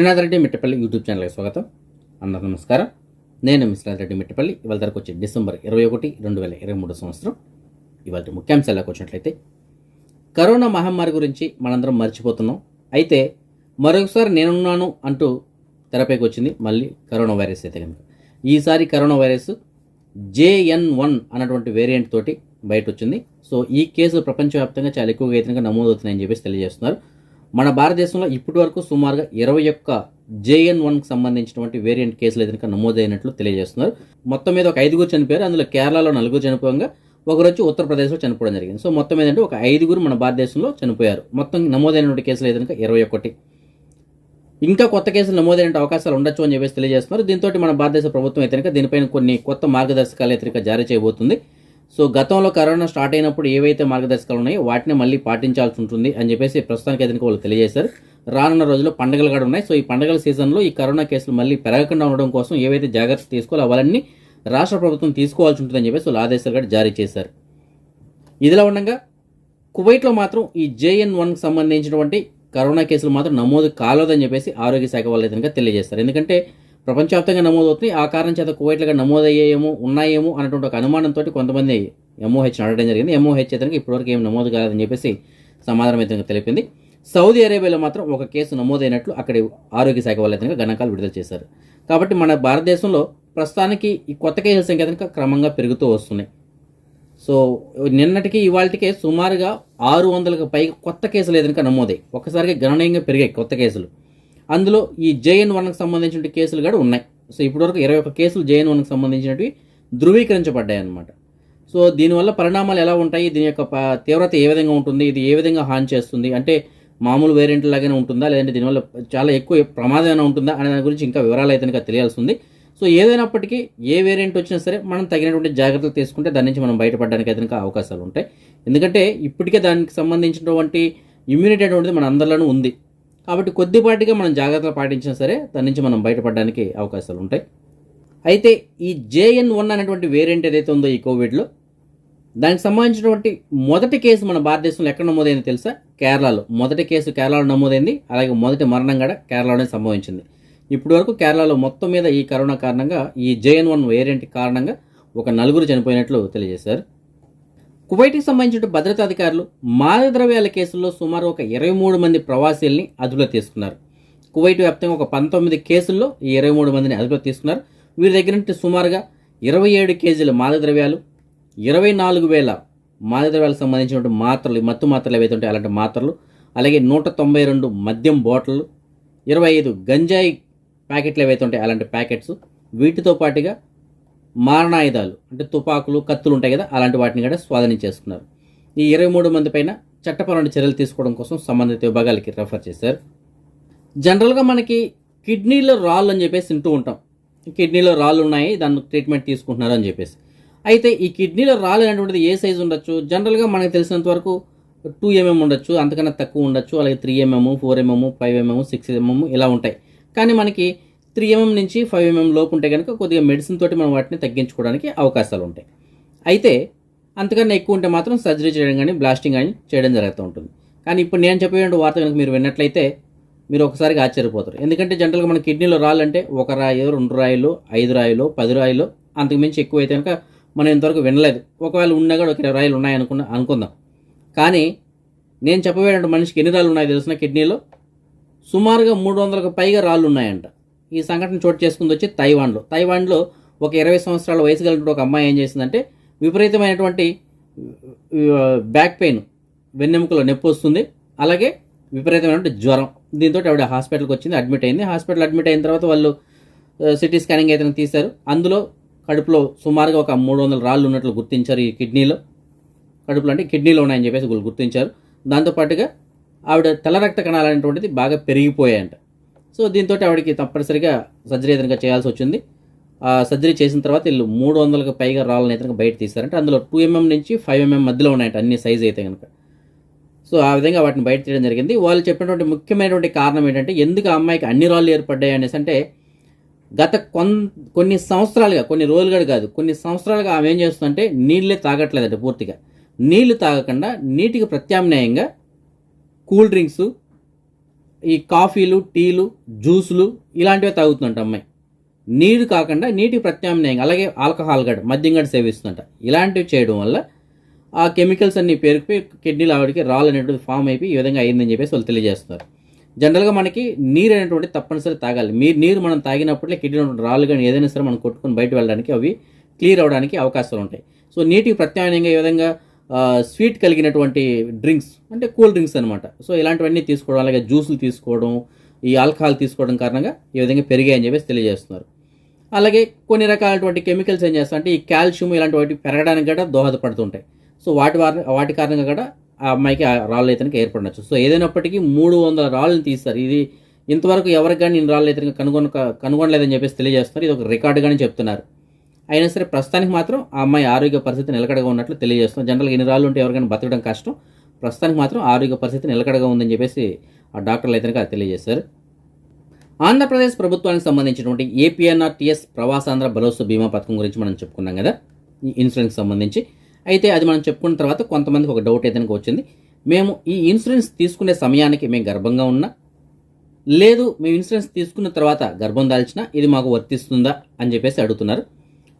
Srinath Reddy Mittapalli YouTube ఛానల్కి స్వాగతం. అందరూ నమస్కారం. నేను మీ శ్రీనాథ్ రెడ్డి మిట్టపల్లి. ఇవాళ ధరకు వచ్చి డిసెంబర్ ఇరవై ఒకటి రెండు వేల ఇరవై మూడు సంవత్సరం. ఇవాళ ముఖ్యాంశాలకు వచ్చినట్లయితే కరోనా మహమ్మారి గురించి మనందరం మర్చిపోతున్నాం. అయితే మరొకసారి నేనున్నాను అంటూ తెరపైకి వచ్చింది మళ్ళీ కరోనా వైరస్ అయితే కనుక. ఈసారి కరోనా వైరస్ జేఎన్ వన్ అన్నటువంటి వేరియంట్ తోటి బయట వచ్చింది సో ఈ కేసు ప్రపంచవ్యాప్తంగా చాలా ఎక్కువగా అయితే నమోదవుతున్నాయని చెప్పేసి తెలియజేస్తున్నారు. మన భారతదేశంలో ఇప్పటి వరకు సుమారుగా ఇరవై ఒక్క జేఎన్ వన్కి సంబంధించినటువంటి వేరియంట్ కేసులు అయితే నమోదైనట్లు తెలియజేస్తున్నారు. మొత్తం మీద ఒక ఐదుగురు చనిపోయారు. అందులో కేరళలో నలుగురు చనిపోగా ఒకరు వచ్చి ఉత్తరప్రదేశ్లో చనిపోవడం జరిగింది. సో మొత్తం ఏంటంటే ఒక ఐదుగురు మన భారతదేశంలో చనిపోయారు. మొత్తం నమోదైనటువంటి కేసులు అయితే ఇరవై ఒకటి. ఇంకా కొత్త కేసులు నమోదైన అవకాశాలు ఉండొచ్చు అని చెప్పేసి తెలియజేస్తున్నారు. దీంతో మన భారతదేశ ప్రభుత్వం అయితే దీనిపైన కొన్ని కొత్త మార్గదర్శకాలు అయితే జారీ చేయబోతుంది. సో గతంలో కరోనా స్టార్ట్ అయినప్పుడు ఏవైతే మార్గదర్శకాలు ఉన్నాయో వాటిని మళ్ళీ పాటించాల్సి ఉంటుంది అని చెప్పేసి ప్రస్తుతానికి అయితే వాళ్ళు తెలియజేశారు. రానున్న రోజుల్లో పండుగలు కూడా ఉన్నాయి. సో ఈ పండుగల సీజన్లో ఈ కరోనా కేసులు మళ్ళీ పెరగకుండా ఉండడం కోసం ఏవైతే జాగ్రత్తలు తీసుకోవాలో అవన్నీ రాష్ట్ర ప్రభుత్వం తీసుకోవాల్సి ఉంటుందని చెప్పేసి వాళ్ళు ఆదేశాలు కూడా జారీ చేశారు. ఇదిలా ఉండగా కువైట్లో మాత్రం ఈ జేఎన్ వన్కి సంబంధించినటువంటి కరోనా కేసులు మాత్రం నమోదు కాలేదని చెప్పేసి ఆరోగ్య శాఖ వాళ్ళు ఏదైనా కనుక తెలియజేస్తారు ఎందుకంటే ప్రపంచవ్యాప్తంగా నమోదవుతుంది ఆ కారణం చేత కువైట్లుగా నమోదయ్యేమో ఉన్నాయేమో అన్నటువంటి ఒక అనుమానంతో కొంతమంది ఎంఓహెచ్ అడగడం జరిగింది. ఎంఓహెచ్ అయితే ఇప్పటివరకు ఏం నమోదు కాదని చెప్పేసి సమాధానం అయితే తెలిపింది. సౌదీ అరేబియాలో మాత్రం ఒక కేసు నమోదైనట్లు అక్కడి ఆరోగ్య శాఖ వాళ్ళు అయితే గణకాలు గణాంకాలు విడుదల చేశారు. కాబట్టి మన భారతదేశంలో ప్రస్తుతానికి ఈ కొత్త కేసుల సంఖ్య కనుక క్రమంగా పెరుగుతూ వస్తున్నాయి. సో నిన్నటికి ఇవాళకే సుమారుగా ఆరు వందలకు పైగా కొత్త కేసులు ఏదైనా నమోదాయి ఒక్కసారిగా గణనీయంగా పెరిగాయి కొత్త కేసులు. అందులో ఈ జేఎన్ వన్కి సంబంధించిన కేసులు కూడా ఉన్నాయి. సో ఇప్పటివరకు ఇరవై ఒక్క కేసులు జేఎన్ వన్కి సంబంధించినవి ధృవీకరించబడ్డాయి అనమాట సో దీనివల్ల పరిణామాలు ఎలా ఉంటాయి? దీని యొక్క తీవ్రత ఏ విధంగా ఉంటుంది? ఇది ఏ విధంగా హాని చేస్తుంది? అంటే మామూలు వేరియంట్ లాగానే ఉంటుందా? లేదంటే దీనివల్ల చాలా ఎక్కువ ప్రమాదం ఏమైనా ఉంటుందా? అనే దాని గురించి ఇంకా వివరాలు అయితే తెలియాల్సి ఉంది సో ఏదైనప్పటికీ ఏ వేరియంట్ వచ్చినా సరే మనం తగినటువంటి జాగ్రత్తలు తీసుకుంటే దాని నుంచి మనం బయటపడడానికి అయితే అవకాశాలు ఉంటాయి. ఎందుకంటే ఇప్పటికే దానికి సంబంధించినటువంటి ఇమ్యూనిటీ అనేటువంటిది మన అందరిలోనూ ఉంది. కాబట్టి కొద్దిపాటిగా మనం జాగ్రత్తలు పాటించినా సరే దాని నుంచి మనం బయటపడడానికి అవకాశాలు ఉంటాయి అయితే ఈ జేఎన్ వన్ అనేటువంటి వేరియంట్ ఏదైతే ఉందో ఈ కోవిడ్లో దానికి సంబంధించినటువంటి మొదటి కేసు మన భారతదేశంలో ఎక్కడ నమోదైంది తెలుసా? కేరళలో. మొదటి కేసు కేరళలో నమోదైంది అలాగే మొదటి మరణం కూడా కేరళలోనే సంభవించింది. ఇప్పటి వరకు కేరళలో మొత్తం మీద ఈ కరోనా కారణంగా ఈ జేఎన్ వన్ వేరియంట్ కారణంగా ఒక నలుగురు చనిపోయినట్లు తెలియజేశారు. కువైట్కి సంబంధించిన భద్రతా అధికారులు ద్రవ్యాల కేసుల్లో సుమారు ఒక ఇరవై మూడు మంది ప్రవాసీల్ని అదుపులో తీసుకున్నారు. కువైట్ వ్యాప్తంగా ఒక పంతొమ్మిది కేసుల్లో ఈ ఇరవై మూడు మందిని అదుపులో తీసుకున్నారు. వీరి దగ్గర నుండి సుమారుగా ఇరవై ఏడు కేజీల మాదద్రవ్యాలు ఇరవై నాలుగు వేల మాదద్రవ్యాలకు సంబంధించినటువంటి మాత్రలు మత్తు మాత్రలు ఏవైతే ఉంటాయో అలాంటి మాత్రలు అలాగే నూట తొంభై రెండు మద్యం బాటిళ్ళు ఇరవై ఐదు గంజాయి ప్యాకెట్లు ఏవైతే ఉంటాయో అలాంటి ప్యాకెట్స్ వీటితో పాటుగా మారణాయుధాలు అంటే తుపాకులు కత్తులు ఉంటాయి కదా అలాంటి వాటిని కూడా స్వాధీనం చేసుకున్నారు. ఈ ఇరవై మూడు మంది పైన చట్టపరమైన చర్యలు తీసుకోవడం కోసం సంబంధిత విభాగాలకి రెఫర్ చేశారు. జనరల్గా మనకి కిడ్నీలో రాళ్ళు అని చెప్పేసి వింటూ ఉంటాం. కిడ్నీలో రాళ్ళు ఉన్నాయి దాన్ని ట్రీట్మెంట్ తీసుకుంటున్నారు అని చెప్పేసి. అయితే ఈ కిడ్నీలో రాళ్ళు అనేటువంటిది ఏ సైజు ఉండొచ్చు? జనరల్గా మనకు తెలిసినంత వరకు టూ ఎంఎం ఉండొచ్చు అంతకన్నా తక్కువ ఉండొచ్చు. అలాగే three mm four mm five mm six mm ఇలా ఉంటాయి. కానీ మనకి త్రీ ఎంఎం నుంచి ఫైవ్ ఎంఎం లోపు ఉంటే కనుక కొద్దిగా మెడిసిన్ తోటి మనం వాటిని తగ్గించుకోవడానికి అవకాశాలు ఉంటాయి. అయితే అంతకన్నా ఎక్కువ ఉంటే మాత్రం సర్జరీ చేయడం కానీ బ్లాస్టింగ్ కానీ చేయడం జరుగుతూ ఉంటుంది. కానీ ఇప్పుడు నేను చెప్పే వార్త కనుక మీరు విన్నట్లయితే మీరు ఒకసారిగా ఆశ్చర్యపోతారు. ఎందుకంటే జనరల్గా మన కిడ్నీలో రాళ్ళంటే ఒక రాయి రెండు రాయిలు ఐదు రాయిలు పది రాయిలు అంతకు మించి ఎక్కువ అయితే కనుక మనం ఇంతవరకు వినలేదు. ఒకవేళ ఉన్నా కూడా ఒక ఇరవై రాయిలు ఉన్నాయనుకున్న అనుకుందాం. కానీ నేను చెప్పబోయేటువంటి మనిషికి ఎన్ని రాళ్ళు ఉన్నాయో తెలిసిన కిడ్నీలో సుమారుగా మూడు వందలకు పైగా రాళ్ళు ఉన్నాయంట. ఈ సంఘటన చోటు చేసుకుంది వచ్చి తైవాన్లో. తైవాన్లో ఒక ఇరవై సంవత్సరాల వయసు కలిగిన ఒక అమ్మాయి ఏం చేసిందంటే విపరీతమైనటువంటి బ్యాక్ పెయిన్ వెన్నెముకలో నొప్పి వస్తుంది అలాగే విపరీతమైనటువంటి జ్వరం. దీంతో ఆవిడ హాస్పిటల్కి వచ్చింది అడ్మిట్ అయింది. హాస్పిటల్ అడ్మిట్ అయిన తర్వాత వాళ్ళు సిటీ స్కానింగ్ అయితే తీశారు. అందులో కడుపులో సుమారుగా ఒక మూడు వందల రాళ్ళు ఉన్నట్లు గుర్తించారు ఈ కిడ్నీలో. కడుపులో అంటే కిడ్నీలో ఉన్నాయని చెప్పేసి గుర్తించారు. దాంతోపాటుగా ఆవిడ తెల్ల రక్త కణాలు అనేటువంటిది బాగా పెరిగిపోయాయంట. సో దీంతో ఆవిడకి తప్పనిసరిగా సర్జరీ ఏదైనా చేయాల్సి వచ్చింది. ఆ సర్జరీ చేసిన తర్వాత వీళ్ళు మూడు వందలకు పైగా రాళ్ళని అయితే బయట తీస్తారంటే అందులో టూ ఎంఎం నుంచి ఫైవ్ ఎంఎం మధ్యలో ఉన్నాయంట అన్ని సైజ్ అయితే కనుక. సో ఆ విధంగా వాటిని బయట తీయడం జరిగింది. వాళ్ళు చెప్పినటువంటి ముఖ్యమైనటువంటి కారణం ఏంటంటే ఎందుకు ఆ అమ్మాయికి అన్ని రాళ్ళు ఏర్పడ్డాయి అనేసి అంటే గత కొన్ కొన్ని సంవత్సరాలుగా కొన్ని రోజులుగా కాదు కొన్ని సంవత్సరాలుగా ఆమె ఏం చేస్తుందంటే నీళ్ళే తాగట్లేదండి పూర్తిగా. నీళ్ళు తాగకుండా నీటికి ప్రత్యామ్నాయంగా కూల్ డ్రింక్స్ ఈ కాఫీలు టీలు జ్యూసులు ఇలాంటివి తాగుతుందంట అమ్మాయి. నీరు కాకుండా నీటి ప్రత్యామ్నాయంగా అలాగే ఆల్కహాల్ గడ్ మద్యం గడ్ సేవిస్తుందంట. ఇలాంటివి చేయడం వల్ల ఆ కెమికల్స్ అన్ని పేరుకుపోయి కిడ్నీలు ఆవిడకి రాళ్ళు అనేటువంటి ఫామ్ అయిపోయి ఈ విధంగా అయిందని చెప్పేసి వాళ్ళు తెలియజేస్తున్నారు. జనరల్గా మనకి నీరు అనేటువంటి తప్పనిసరి తాగాలి. మీరు నీరు మనం తాగినప్పుడే కిడ్నీలో రాళ్ళు కానీ ఏదైనా సరే మనం కొట్టుకొని బయట వెళ్ళడానికి అవి క్లియర్ అవడానికి అవకాశాలు ఉంటాయి. సో నీటికి ప్రత్యామ్నాయంగా ఈ విధంగా స్వీట్ కలిగినటువంటి డ్రింక్స్ అంటే కూల్ డ్రింక్స్ అనమాట సో ఇలాంటివన్నీ తీసుకోవడం అలాగే జ్యూసులు తీసుకోవడం ఈ ఆల్కహాల్ తీసుకోవడం కారణంగా ఈ విధంగా పెరిగాయని చెప్పేసి తెలియజేస్తున్నారు. అలాగే కొన్ని రకాలటువంటి కెమికల్స్ ఏం చేస్తాయి అంటే ఈ కాల్షియం ఇలాంటి వాటి పెరగడానికి కూడా దోహదపడుతుంటాయి. సో వాటి వాటి కారణంగా కూడా ఆ అమ్మాయికి ఆ రాళ్ళు ఇతనికి ఏర్పడవచ్చు సో ఏదైనప్పటికీ మూడు వందల రాళ్ళని తీస్తారు. ఇది ఇంతవరకు ఎవరికి కానీ నేను రాళ్ళు ఇతనికి కనుగొన కనుగొనలేదని చెప్పేసి తెలియజేస్తున్నారు. ఇది ఒక రికార్డుగానే చెప్తున్నారు. అయినా సరే ప్రస్తుతానికి మాత్రం ఆ అమ్మాయి ఆరోగ్య పరిస్థితి నిలకడగా ఉన్నట్లు తెలియజేస్తుంది జనరల్గా ఇన్ని రాళ్ళు ఉంటే ఎవరికైనా బతకడం కష్టం. ప్రస్తుతానికి మాత్రం ఆరోగ్య పరిస్థితి నిలకడగా ఉందని చెప్పేసి ఆ డాక్టర్లు అయితే అది తెలియజేశారు. ఆంధ్రప్రదేశ్ ప్రభుత్వానికి సంబంధించినటువంటి ఏపీఎన్ఆర్టీఎస్ ప్రవాసాంధ్ర భరోసా బీమా పథకం గురించి మనం చెప్పుకున్నాం కదా. ఈ ఇన్సూరెన్స్ సంబంధించి. అయితే అది మనం చెప్పుకున్న తర్వాత కొంతమందికి ఒక డౌట్ అయితే వచ్చింది. మేము ఈ ఇన్సూరెన్స్ తీసుకునే సమయానికి మేము గర్భంగా ఉన్నా లేదు మేము ఇన్సూరెన్స్ తీసుకున్న తర్వాత గర్భం దాల్చినా ఇది మాకు వర్తిస్తుందా అని చెప్పేసి అడుగుతున్నారు.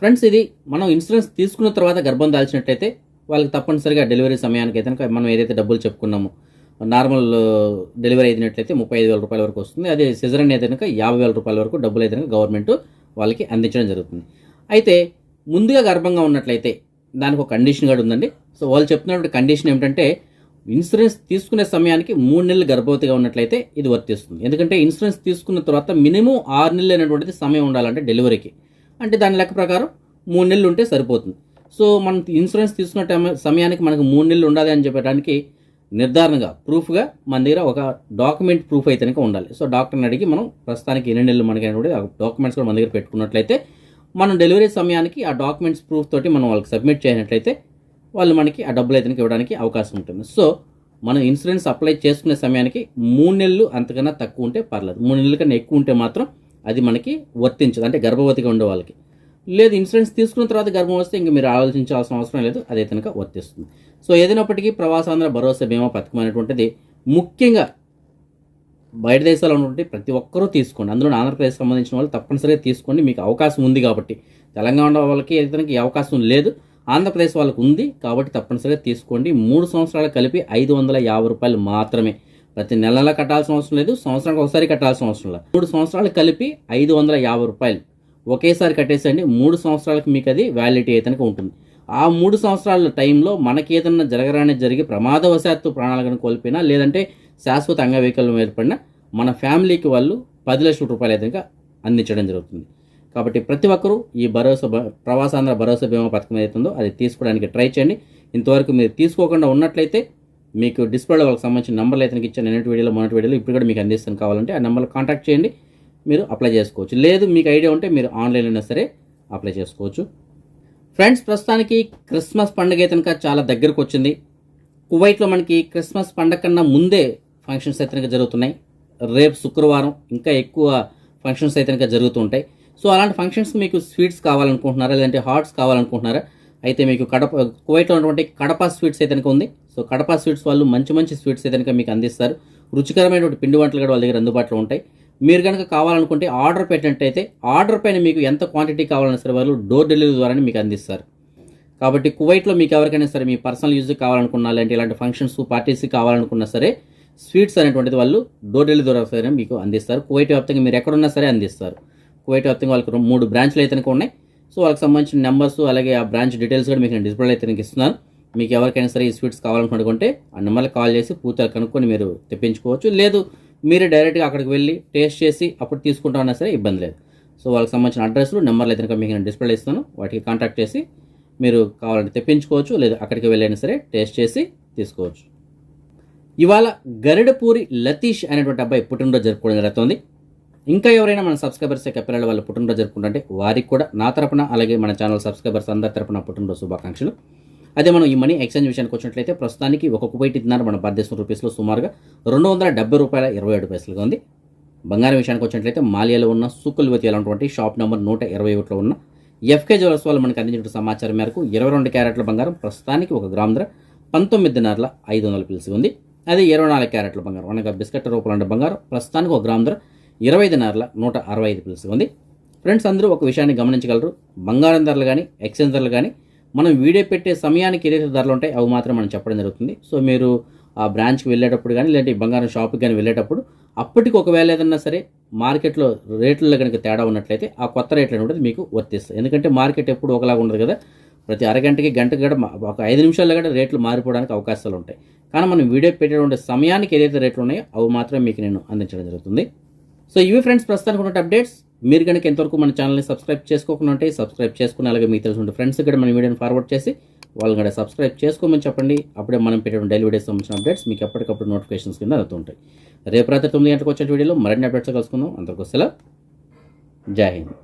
ఫ్రెండ్స్ ఇది మనం ఇన్సూరెన్స్ తీసుకున్న తర్వాత గర్భం దాల్చినట్టయితే వాళ్ళకి తప్పనిసరిగా డెలివరీ సమయానికి అయితే మనం ఏదైతే డబ్బులు చెప్పుకున్నామో నార్మల్ డెలివరీ అయినట్లయితే ముప్పై ఐదు వేల రూపాయల వరకు వస్తుంది. అదే సిజరన్ అయితే కనుక యాభై వేల రూపాయల వరకు డబ్బులు అయితే కనుక గవర్నమెంట్ వాళ్ళకి అందించడం జరుగుతుంది. అయితే ముందుగా గర్భంగా ఉన్నట్లయితే దానికి ఒక కండిషన్ కూడా ఉందండి. సో వాళ్ళు చెప్తున్నటువంటి కండిషన్ ఏమిటంటే ఇన్సూరెన్స్ తీసుకునే సమయానికి మూడు నెలలు గర్భవతిగా ఉన్నట్లయితే ఇది వర్తిస్తుంది. ఎందుకంటే ఇన్సూరెన్స్ తీసుకున్న తర్వాత మినిమం ఆరు నెలలు అనేటువంటిది సమయం ఉండాలంటే డెలివరీకి. అంటే దాని లెక్క ప్రకారం మూడు నెలలు ఉంటే సరిపోతుంది. సో మనం ఇన్సూరెన్స్ తీసుకున్న సమయానికి మనకు మూడు నెలలు ఉండాలి అని చెప్పడానికి నిర్ధారణగా ప్రూఫ్గా మన దగ్గర ఒక డాక్యుమెంట్ ప్రూఫ్ అయితే కనుక ఉండాలి. సో డాక్టర్ని అడిగి మనం ప్రస్తుతానికి ఎన్ని నెలలు మనకి కూడా ఆ డాక్యుమెంట్స్ కూడా మన దగ్గర పెట్టుకున్నట్లయితే మనం డెలివరీ సమయానికి ఆ డాక్యుమెంట్స్ ప్రూఫ్ తోటి మనం వాళ్ళకి సబ్మిట్ చేయనట్లయితే వాళ్ళు మనకి ఆ డబ్బులు అయితే ఇవ్వడానికి అవకాశం ఉంటుంది. సో మనం ఇన్సూరెన్స్ అప్లై చేసుకునే సమయానికి మూడు నెలలు అంతకన్నా తక్కువ ఉంటే పర్లేదు. మూడు నెలల కన్నా ఎక్కువ ఉంటే మాత్రం అది మనకి వర్తించదు. అంటే గర్భవతిగా ఉండే వాళ్ళకి. లేదు ఇన్సూరెన్స్ తీసుకున్న తర్వాత గర్భం వస్తే ఇంక మీరు ఆలోచించాల్సిన అవసరం లేదు అదే కనుక వర్తిస్తుంది. సో ఏదైనప్పటికీ ప్రవాసాంధ్ర భరోసా బీమా పథకం అనేటువంటిది ముఖ్యంగా బయట దేశాల్లో ఉన్నటువంటి ప్రతి ఒక్కరూ తీసుకోండి. అందులో ఆంధ్రప్రదేశ్ సంబంధించిన వాళ్ళు తప్పనిసరిగా తీసుకోండి. మీకు అవకాశం ఉంది కాబట్టి. తెలంగాణ వాళ్ళకి ఏదైతే అవకాశం లేదు. ఆంధ్రప్రదేశ్ వాళ్ళకి ఉంది కాబట్టి తప్పనిసరిగా తీసుకోండి. మూడు సంవత్సరాలు కలిపి ఐదు వందల యాభై రూపాయలు మాత్రమే. ప్రతి నెలలా కట్టాల్సిన అవసరం లేదు. సంవత్సరానికి ఒకసారి కట్టాల్సిన అవసరం లేదు. మూడు సంవత్సరాలు కలిపి ఐదు వందల యాభై రూపాయలు. ఒకేసారి కట్టేసండి మూడు సంవత్సరాలకు మీకు అది వ్యాలిడిటీ అయితే ఉంటుంది. ఆ మూడు సంవత్సరాల టైంలో మనకి ఏదన్నా జరగరానే జరిగి ప్రమాదవశాత్తు ప్రాణాలను కోల్పోయినా లేదంటే శాశ్వత అంగవైకల్యం ఏర్పడినా మన ఫ్యామిలీకి వాళ్ళు పది లక్షల రూపాయలు అయితే అందించడం జరుగుతుంది. కాబట్టి ప్రతి ఒక్కరూ ఈ భరోసా ప్రవాసాంధ్ర భరోసా బీమా పథకం ఏదైతుందో అది తీసుకోవడానికి ట్రై చేయండి. ఇంతవరకు మీరు తీసుకోకుండా ఉన్నట్లయితే మీకు డిస్ప్లేలో వాళ్ళకి సంబంధించిన నెంబర్లు అయితే ఇచ్చాను నిన్నటి వీడియోలో మొన్నటి వీడియోలో ఇప్పుడు కూడా మీకు అందిస్తాను కావాలంటే ఆ నెంబర్లో కాంటాక్ట్ చేయండి మీరు అప్లై చేసుకోవచ్చు. లేదు మీకు ఐడియా ఉంటే మీరు ఆన్లైన్ అయినా సరే అప్లై చేసుకోవచ్చు. ఫ్రెండ్స్ ప్రస్తుతానికి క్రిస్మస్ పండుగ అయితే చాలా దగ్గరకు వచ్చింది. కువైట్లో మనకి క్రిస్మస్ పండగ కన్నా ముందే ఫంక్షన్స్ అయితే జరుగుతున్నాయి. రేపు శుక్రవారం ఇంకా ఎక్కువ ఫంక్షన్స్ అయితే జరుగుతుంటాయి జరుగుతూ ఉంటాయి. సో అలాంటి ఫంక్షన్స్ మీకు స్వీట్స్ కావాలనుకుంటున్నారా లేదంటే హాట్స్ కావాలనుకుంటున్నారా? అయితే మీకు కడప కువైట్లో ఉన్నటువంటి కడప స్వీట్స్ అయితే కనుక ఉంది. సో కడప స్వీట్స్ వాళ్ళు మంచి మంచి స్వీట్స్ అయితే కనుక మీకు అందిస్తారు. రుచికరమైనటువంటి పిండి వంటలు కూడా వాళ్ళ దగ్గర అందుబాటులో ఉంటాయి. మీరు కనుక కావాలనుకుంటే ఆర్డర్ పెట్టినట్టయితే ఆర్డర్ పైన మీకు ఎంత క్వాంటిటీ కావాలన్నా సరే వాళ్ళు డోర్ డెలివరీ ద్వారానే మీకు అందిస్తారు. కాబట్టి కువైట్లో మీకు ఎవరికైనా సరే మీ పర్సనల్ యూజ్ కావాలనుకున్నా లేదంటే ఇలాంటి ఫంక్షన్స్ పార్టీస్కి కావాలనుకున్నా సరే స్వీట్స్ అనేటువంటిది వాళ్ళు డోర్ డెలివరీ ద్వారా సరే మీకు అందిస్తారు. కువైట్ వ్యాప్తంగా మీరు ఎక్కడున్నా సరే అందిస్తారు. కువైట్ వ్యాప్తంగా వాళ్ళకి మూడు బ్రాంచ్లు అయితే ఉన్నాయి. సో వాళ్ళకి సంబంధించిన నెంబర్స్ అలాగే ఆ బ్రాంచ్ డీటెయిల్స్ కూడా మీకు నేను డిస్ప్లే అయితే మీకు ఇస్తున్నాను. మీకు ఎవరికైనా సరే ఈ స్వీట్స్ కావాలనుకుంటే ఆ నెంబర్కి కాల్ చేసి పూర్తిగా కనుక్కొని మీరు తెప్పించుకోవచ్చు. లేదు మీరే డైరెక్ట్గా అక్కడికి వెళ్ళి టేస్ట్ చేసి అప్పుడు తీసుకుంటామన్నా సరే ఇబ్బంది లేదు. సో వాళ్ళకి సంబంధించిన అడ్రస్లు నెంబర్లు అయితే మీకు నేను డిస్ప్లే ఇస్తాను వాటికి కాంటాక్ట్ చేసి మీరు కావాలంటే తెప్పించుకోవచ్చు లేదా అక్కడికి వెళ్ళైనా సరే టేస్ట్ చేసి తీసుకోవచ్చు. ఇవాళ గరిడపూరి లతీష్ అనేటువంటి అబ్బాయి పుట్టినరోజు జరుపుకోవడం జరుగుతుంది. ఇంకా ఎవరైనా మన సబ్స్క్రైబర్స్ పిల్లల వాళ్ళు పుట్టినరోజు జరుపుకుంటుంటే వారికి కూడా నా తరపున అలాగే మన ఛానల్ సబ్స్క్రైబర్స్ అందరి తరపున పుట్టినరోజు శుభాకాంక్షలు. అదే మనం ఈ మనీ ఎక్స్చేంజ్ విషయానికి వచ్చినట్లయితే ప్రస్తుతానికి ఒక కువైట్ ఇద్దరు మన భారతదేశం రూపీస్లో సుమారుగా రెండు వందల డెబ్బై రూపాయల ఇరవై ఏడు పైసలుగా ఉంది. బంగారం విషయానికి వచ్చినట్లయితే మాలియాలో ఉన్న సుకుల్వతి అలాంటి షాప్ నెంబర్ నూట ఇరవై ఒకటిలో ఉన్న ఎఫ్కే జ్యువెల్స్ వాళ్ళు మనకు అందించిన సమాచారం మేరకు ఇరవై రెండు క్యారెట్ల బంగారం ప్రస్తుతానికి ఒక గ్రామ్ ధర పంతొమ్మిదిన్నరల ఐదు వందల పిలిసి ఉంది. అదే ఇరవై నాలుగు క్యారెట్ల బంగారం అనగా బిస్కెట్ రూపంలో బంగారం ప్రస్తుతానికి ఒక గ్రామ్ ధర ఇరవై ఐదు నూట అరవై ఐదు పిలుస్తూ ఉంది. ఫ్రెండ్స్ అందరూ ఒక విషయాన్ని గమనించగలరు. బంగారం ధరలు కానీ ఎక్స్చేంజ్ ధరలు కానీ మనం వీడియో పెట్టే సమయానికి ఏదైతే ధరలు ఉంటాయి అవి మాత్రం మనం చెప్పడం జరుగుతుంది. సో మీరు ఆ బ్రాంచ్కి వెళ్ళేటప్పుడు కానీ లేదంటే బంగారం షాప్కి కానీ వెళ్ళేటప్పుడు అప్పటికి ఒకవేళ ఏదన్నా సరే మార్కెట్లో రేట్లలో కనుక తేడా ఉన్నట్లయితే ఆ కొత్త రేట్లను కూడా మీకు వర్తిస్తాయి. ఎందుకంటే మార్కెట్ ఎప్పుడు ఒకలాగా ఉండదు కదా. ప్రతి అరగంటకి గంటకి కూడా ఒక ఐదు నిమిషాల్లో కూడా రేట్లు మారిపోవడానికి అవకాశాలు ఉంటాయి. కానీ మనం వీడియో పెట్టేటువంటి సమయానికి ఏదైతే రేట్లు ఉన్నాయో అవి మాత్రం మీకు నేను అందించడం జరుగుతుంది. సో ఇవి ఫ్రెండ్స్ ప్రస్తుతానికి ఉన్న అప్డేట్స్. మీరు కనుక ఎంతవరకు మన ఛానల్ని సబ్స్క్రైబ్ చేసుకోకుండా ఉంటే సబ్స్క్రైబ్ చేసుకుని అలాగే మీకు తెలిసిన ఫ్రెండ్స్ కూడా మన వీడియోని ఫార్వర్డ్ చేసి వాళ్ళని కూడా సబ్స్క్రైబ్ చేసుకోమని చెప్పండి. అప్పుడే మనం పెట్టే డైలీ వీడియోస్ సంబంధించిన అప్డేట్స్ మీకు ఎప్పటికప్పుడు నోటిఫికేషన్స్ కింద అందుతుంటాయి రేపు రాత్రి తొమ్మిది గంటలకు వచ్చే వీడియోలో మరిన్ని అప్డేట్స్ కలుసుకుందాం. అంతకు సెలవు. జై హింద్.